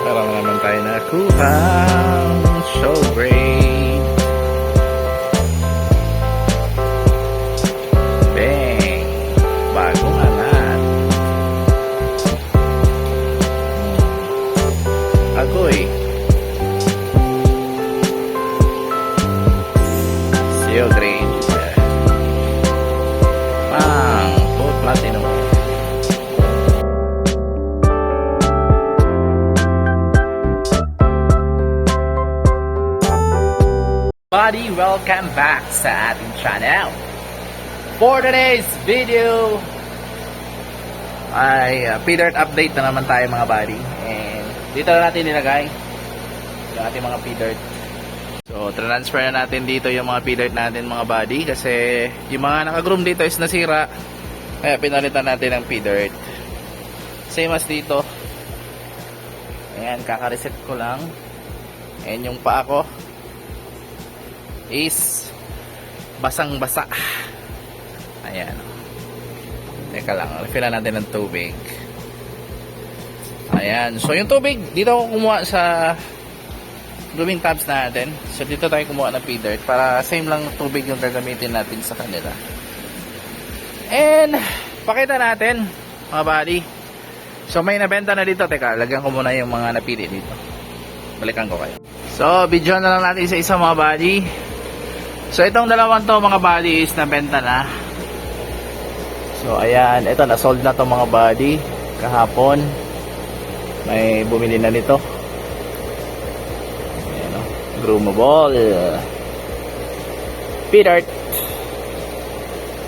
Parang naman tayo nakuha. So great. Buddy, welcome back sa ating channel. For today's video, ay uh, feeder update na naman tayo mga buddy. And dito na natin nilagay yung ating mga feeder. So, transfer na natin dito yung mga feeder natin mga buddy kasi yung mga nakagroom dito is nasira. Kaya pinalitan natin ng feeder. Same as dito. Ayan, kaka-reset ko lang. And yung paa ko, is basang-basa. Ayan. Teka lang, refillan natin ng tubig. Ayan. So, yung tubig, dito ako kumuha sa grooming tabs natin. So, dito tayo kumuha ng feeder para same lang tubig yung gagamitin natin sa kanila. And, pakita natin, mga buddy. So, may nabenta na dito. Teka, lagyan ko muna yung mga napili dito. Balikan ko kayo. So, video na lang natin isa-isa mga buddy. So, itong dalawang to mga body is nabenta na. So, ayan. Ito, na-sold na to mga body. Kahapon. May bumili na nito. Ayan o. Groomable. P-Dirt.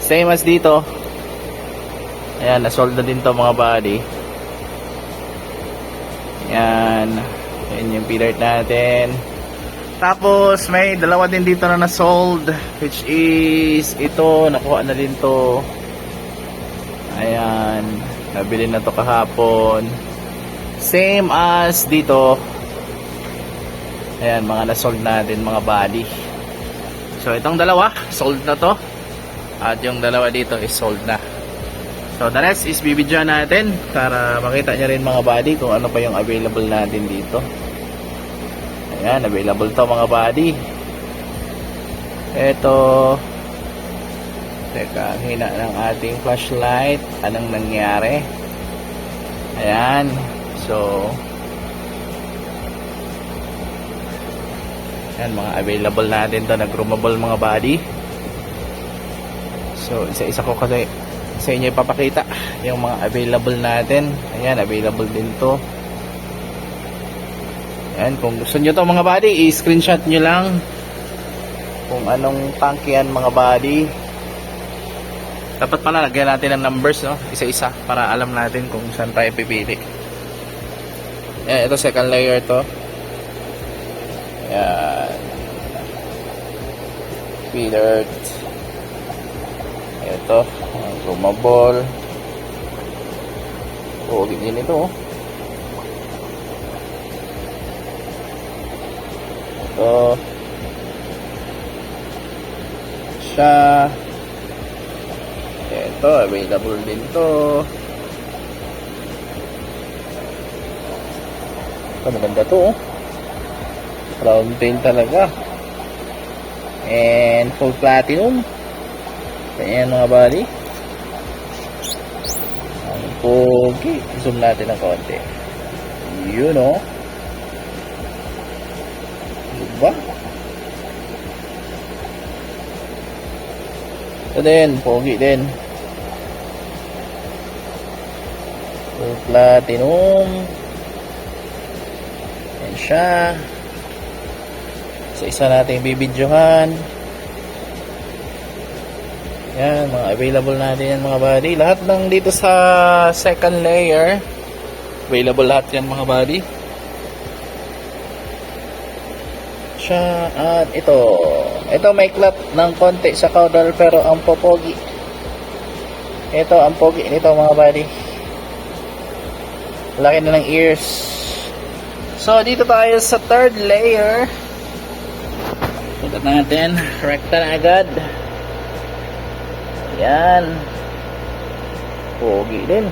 Same as dito. Ayan, na-sold na din to mga body. Ayan. Ayan yung P-Dirt natin. Tapos may dalawa din dito na na-sold which is ito nakuha na din to. Ayan, nabili na to kahapon. Same as dito. Ayan, mga na-sold natin mga body. So itong dalawa, sold na to. At yung dalawa dito is sold na. So the rest is bibidyo natin para makita nyo rin mga body kung ano pa yung available natin dito. Ayan, available to mga body. Ito. Teka, hina ng ating flashlight. Anong nangyari? Ayan. So, Ayan, mga available natin to na groomable mga body. So, isa-isa ko kasi sa inyo ipapakita yung mga available natin. Ayan, available din to. Ayan, kung gusto nyo to mga body, i-screenshot nyo lang kung anong tank yan mga body. Dapat pala lagyan natin ng numbers, no? Isa-isa para alam natin kung saan tayo pipili. Ayan, ito second layer to. Ayan. Feeder. Ito, gumabol. Oh, din ito, oh. Ito. Siya. Ito, available din to. Ito, maganda to, oh. Round paint talaga. And full platinum. Ayan mga bali. Ang pogi. Zoom natin ng konti. Yun, oh. Diba? Ito din, pogi din. Full platinum. Yan siya. Sa isa nating bibidyohan. Yan, mga available natin yan mga buddy. Lahat ng dito sa second layer. Available lahat yan mga buddy. Siya. At ito. Ito may clot ng konti sa caudal pero ang popogi. Ito ang pogi nito mga buddy. Laki na ng ears. So dito tayo sa third layer. Sulat natin recta na agad. Yan. Pogi din.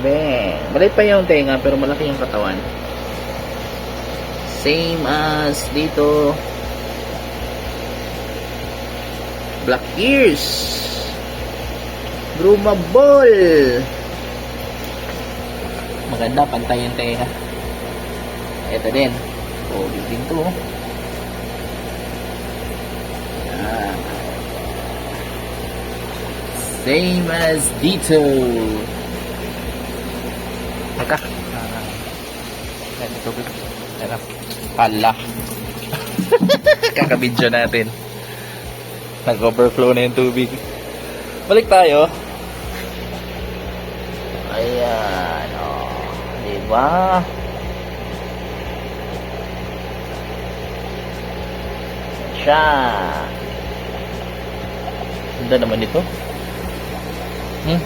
Bang. Maliit pa yung tenga pero malaki yung katawan. Same as dito. Black ears. Ball. Maganda, pantay yung tenga. Ito din. Oh, din to. oh. Yan. Same as dito. Teka. Ah, yan, tubig. Ah. Hala. Kakabidyo natin. Nag-overflow na yung tubig. Balik tayo. Ayan. Oh. Diba? Siya. Ganda naman ito. Hmm.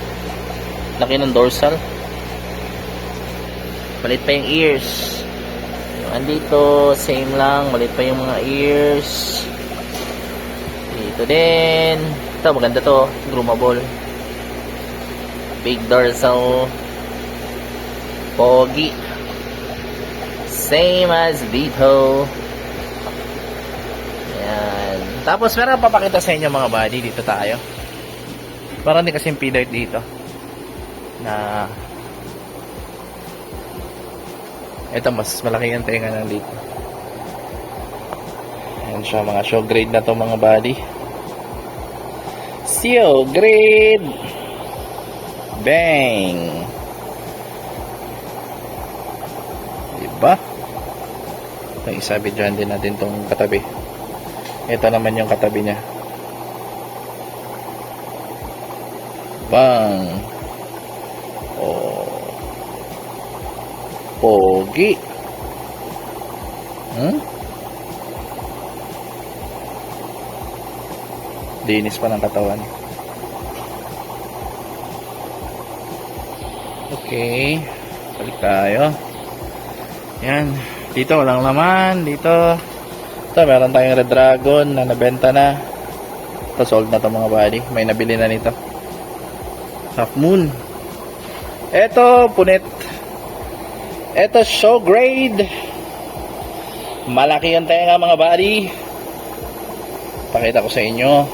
Laki ng dorsal. Malit pa yung ears. Andito, same lang. Malit pa yung mga ears. Dito din. Ito, maganda to. Groomable. Big dorsal. Pogi. Same as Vito. Yan. Tapos meron papakita sa inyo mga buddy. Dito tayo. Parang din kasing feeder dito. Na ito mas malaki yung tenga na dito. Ayan siya mga show grade na to mga buddy. Seal grade. Bang. Diba? Ito isa videohan din natin tong katabi. Ito naman yung katabi niya. Bang. Pogi. Hmm? Linis pa ng katawan. Okay. Balik tayo. Yan. Dito walang laman. Dito. Ito meron tayong red dragon na nabenta na. Ito sold na to mga buddy. May nabili na nito. Half moon. Ito punit. Ito show grade. Malaki yung tenga mga buddy. Pakita ko sa inyo.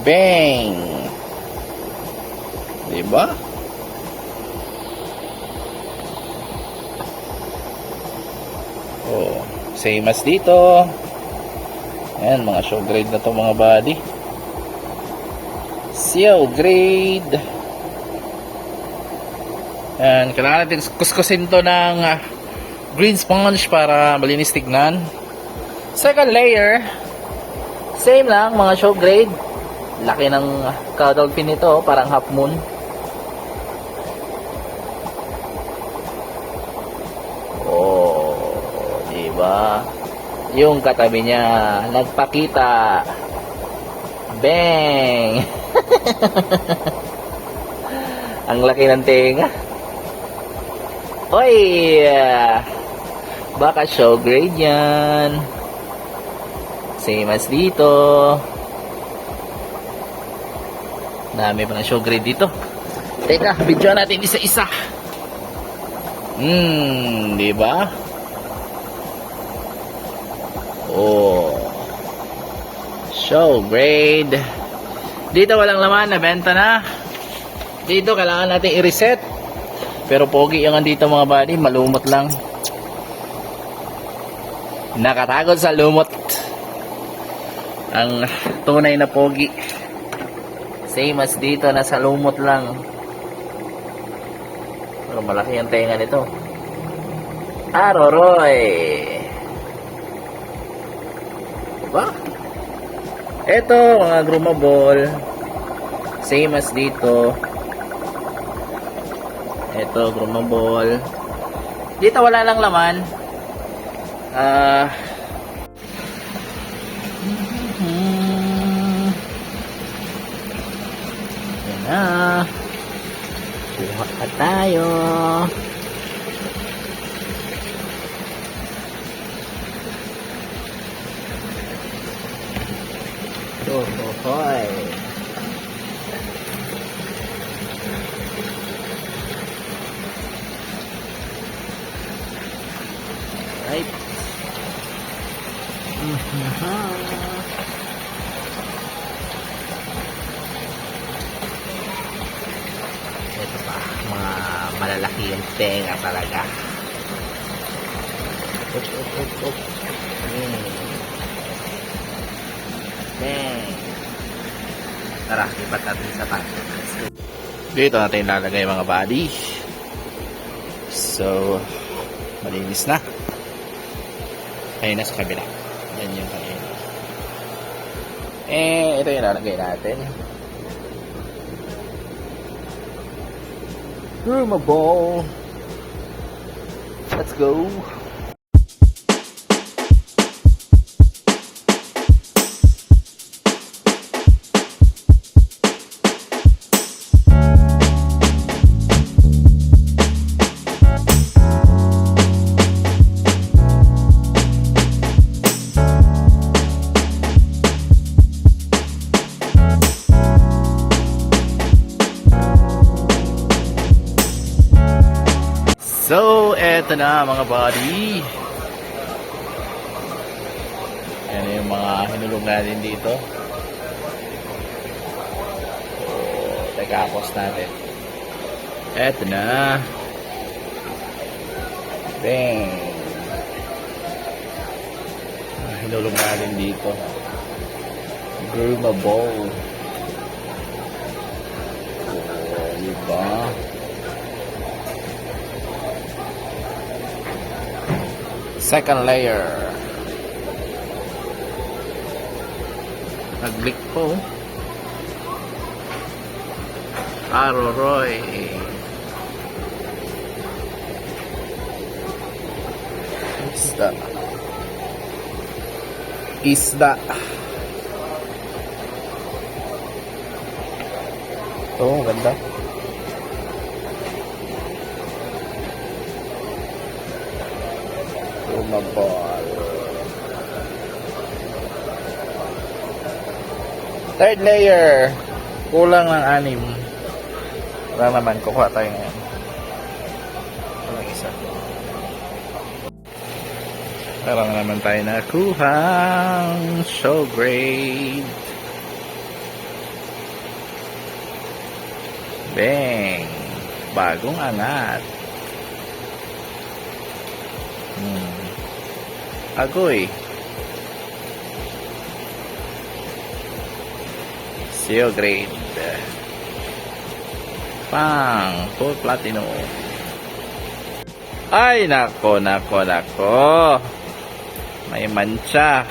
Bang! Diba? Oh, same as dito. Ayan, mga show grade na to mga body. Seal grade. Ayan, kailangan natin kuskusin to ng ah, green sponge para malinis tignan. Second layer, same lang mga show grade. Laki ng cuddle pin nito, parang half moon. Oh, di ba? Yung katabi niya, nagpakita. Bang! Ang laki ng tenga. Oy! Baka show grade yan. Same as dito. Dami pa ng show grade dito. Teka, video natin isa-isa. Hmm, di ba? Oh. Show grade. Dito walang laman, nabenta na. Dito kailangan natin i-reset. Pero pogi yung andito mga buddy, malumot lang. Nakatagod sa lumot. Ang tunay na pogi. Same as dito, nasa lumot lang. Pero malaki ang tenga nito. Aroroy! Diba? Ito, mga groomable. Same as dito. Ito, groomable. Dito wala lang laman. Ah... Yan na. Kuha tayo. Oh, oh, hoy. Ito pa, mga malalaki yung tenga talaga. Up, up, up, up. Hmm. Bang. Tara, lipat natin sa tank. Dito natin lalagay mga body. So, malinis na. Ayun na sa kabila. Yan yung kanina. Eh, ito yung lalagay natin. Groomable. Let's go. Eto na mga buddy. Yan yung mga hinulog natin dito. So, tagkapos natin. Eto na. Bang. Ah, Hinulog natin dito. Groomable. Oh, diba? Second layer. Nag-leak po. Aroroy. Isda. Isda. Oh, ganda. Lumabal. Third layer. Kulang ng anim. Wala naman. Kukuha tayo ngayon. Walang isa. Parang naman tayo nakuha. Show grade. Bang. Bagong angat. Agoy. Seal grade. Pang. Full platinum. Ay, nako, nako, nako. May mancha.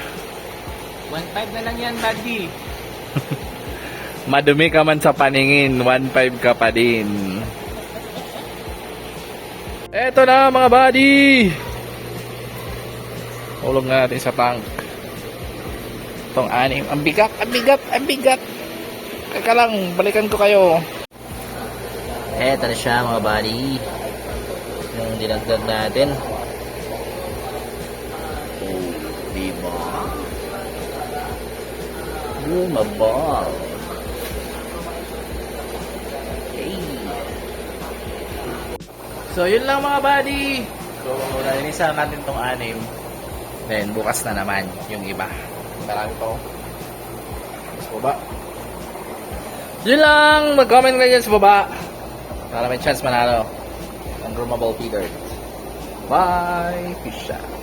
1.5 na lang yan, buddy. Madumi ka man sa paningin, 1.5 ka pa din. Eto na mga buddy! Ulog na natin sa tank. Itong anim. Ang bigat, ang bigat, ang bigat. Kaka lang, balikan ko kayo. Eto na siya mga buddy. Yung dinagdag natin. Oh, diba? Lumabal. Okay. So, yun lang mga buddy. So, nalinisan natin tong anim. Then, bukas na naman yung iba. Marami pa oh. Sa baba. Yun lang. Mag-comment kayo dyan sa baba. Para may chance manalo. Ang Roomable Peter. Bye. Peace out.